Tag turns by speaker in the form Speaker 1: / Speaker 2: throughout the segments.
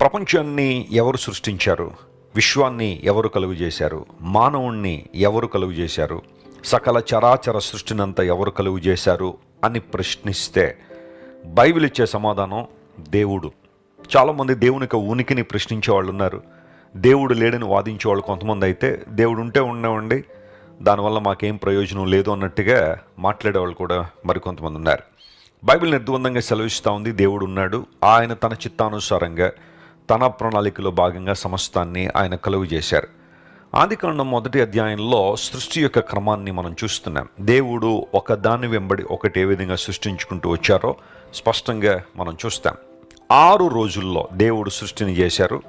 Speaker 1: ప్రపంచాన్ని ఎవరు సృష్టించారు? విశ్వాన్ని ఎవరు కలుగు చేశారు? మానవుణ్ణి ఎవరు కలుగు చేశారు? సకల చరాచర సృష్టినంతా ఎవరు కలుగు చేశారు? అని ప్రశ్నిస్తే బైబిల్ ఇచ్చే సమాధానం దేవుడు. చాలామంది దేవుని యొక్క ఉనికిని ప్రశ్నించే వాళ్ళు ఉన్నారు. దేవుడు లేడని వాదించే వాళ్ళు కొంతమంది అయితే దేవుడు ఉంటే ఉండేవండి దానివల్ల మాకేం ప్రయోజనం లేదు అన్నట్టుగా మాట్లాడేవాళ్ళు కూడా మరికొంతమంది ఉన్నారు. బైబిల్ నిర్ద్వందంగా సెలవిస్తూ ఉంది దేవుడు ఉన్నాడు. ఆయన తన చిత్తానుసారంగా తన ప్రణాళికలో భాగంగా సమస్తాన్ని ఆయన కలుగు చేశారు. ఆదికాండం మొదటి అధ్యాయంలో సృష్టి యొక్క క్రమాన్ని మనం చూస్తున్నాం. దేవుడు ఒకదాని వెంబడి ఒకటి ఏ విధంగా సృష్టించుకుంటూ వచ్చారో స్పష్టంగా మనం చూస్తాం. ఆరు రోజుల్లో దేవుడు సృష్టిని చేశారు.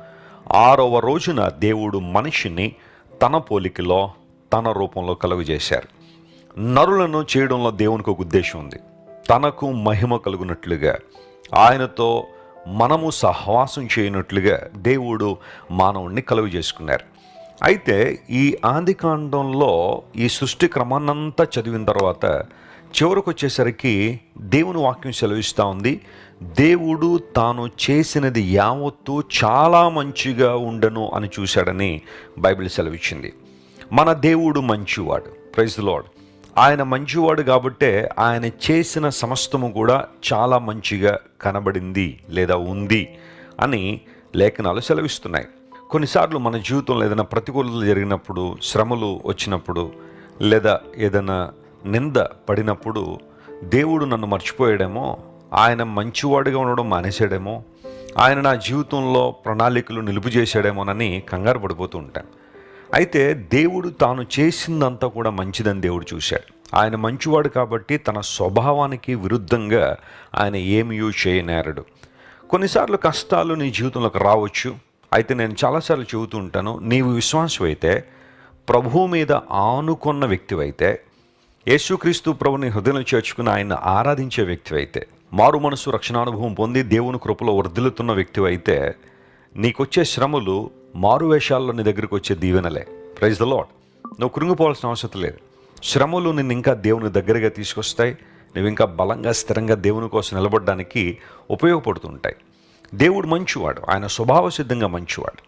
Speaker 1: ఆరవ రోజున దేవుడు మనిషిని తన పోలికలో తన రూపంలో కలుగు చేశారు. నరులను చేయడంలో దేవునికి ఒక ఉద్దేశం ఉంది. తనకు మహిమ కలుగునట్లుగా ఆయనతో మనము సహవాసం చేయనట్లుగా దేవుడు మానవుణ్ణి కలుగు చేసుకున్నారు. అయితే ఈ ఆదికాండంలో ఈ సృష్టి క్రమాన్నంతా చదివిన తర్వాత చివరకు వచ్చేసరికి దేవుని వాక్యం సెలవిస్తూ ఉంది. దేవుడు తాను చేసినది యావత్తు చాలా మంచిగా ఉండను అని చూశాడని బైబిల్ సెలవిచ్చింది. మన దేవుడు మంచివాడు. ప్రైజ్ లాడ్ ఆయన మంచివాడు కాబట్టే ఆయన చేసిన సమస్తము కూడా చాలా మంచిగా కనబడింది లేదా ఉంది అని లేఖనాలు సెలవిస్తున్నాయి. కొన్నిసార్లు మన జీవితంలో ఏదైనా ప్రతికూలతలు జరిగినప్పుడు శ్రమలు వచ్చినప్పుడు లేదా ఏదైనా నింద పడినప్పుడు దేవుడు నన్ను మర్చిపోయాడేమో ఆయన మంచివాడుగా ఉండడం మానేశాడేమో ఆయన నా జీవితంలో ప్రణాళికలు నిలుపు చేశాడేమోనని కంగారు పడిపోతూ ఉంటాను అయితే దేవుడు తాను చేసిందంతా కూడా మంచిదని దేవుడు చూశాడు. ఆయన మంచివాడు కాబట్టి తన స్వభావానికి విరుద్ధంగా ఆయన ఏమీ చేయనేరడు. కొన్నిసార్లు కష్టాలు నీ జీవితంలోకి రావచ్చు. అయితే నేను చాలాసార్లు చెబుతూ ఉంటాను నీవు విశ్వాసమైతే అయితే ప్రభువు మీద ఆనుకున్న వ్యక్తివైతే యేసుక్రీస్తు ప్రభుని హృదయం చేర్చుకుని ఆయన ఆరాధించే వ్యక్తివైతే మారు మనసు రక్షణానుభవం పొంది దేవుని కృపలో వర్ధిల్లుతున్న వ్యక్తివైతే నీకొచ్చే శ్రమలు మారు వేషాల్లో నీ దగ్గరికి వచ్చే దీవెనలే. ప్రైజ్ ద లాడ్ నువ్వు కృంగిపోవాల్సిన అవసరం లేదు. శ్రమలు నిన్ను ఇంకా దేవుని దగ్గరగా తీసుకొస్తాయి. నువ్వు ఇంకా బలంగా స్థిరంగా దేవుని కోసం నిలబడడానికి ఉపయోగపడుతుంటాయి. దేవుడు మంచివాడు. ఆయన స్వభావ సిద్ధంగా మంచివాడు.